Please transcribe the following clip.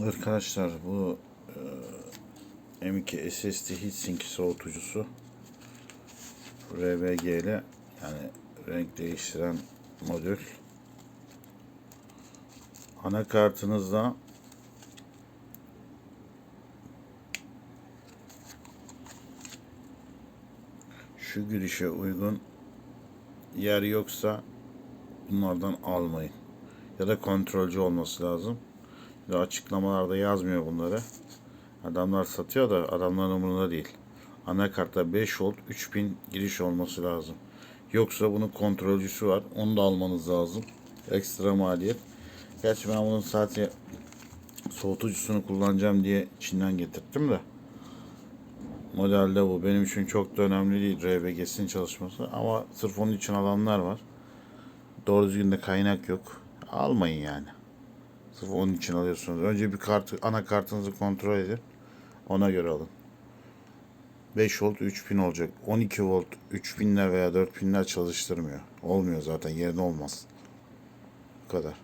Arkadaşlar bu e, M2 SSD heatsink soğutucusu RVG ile yani renk değiştiren modül anakartınızda şu girişe uygun yer yoksa bunlardan almayın. Ya da kontrolcü olması lazım. Ya açıklamalarda yazmıyor bunları. Adamlar satıyor da adamların umurunda değil. Anakartta 5 volt 3000 giriş olması lazım. Yoksa bunun kontrolcüsü var. Onu da almanız lazım. Ekstra maliyet. Gerçi ben bunun sadece soğutucusunu kullanacağım diye Çin'den getirttim de. Modelde bu. Benim için çok da önemli değil RBG'sin çalışması. Ama sırf onun için alanlar var. Doğru düzgün de kaynak yok. Almayın yani. Sırf onun için alıyorsunuz. Önce bir kartı, anakartınızı kontrol edin. Ona göre alın. 5 volt 3000 olacak. 12 volt 3000'ler veya 4000'ler çalıştırmıyor. Olmuyor zaten yerine olmaz. Bu kadar.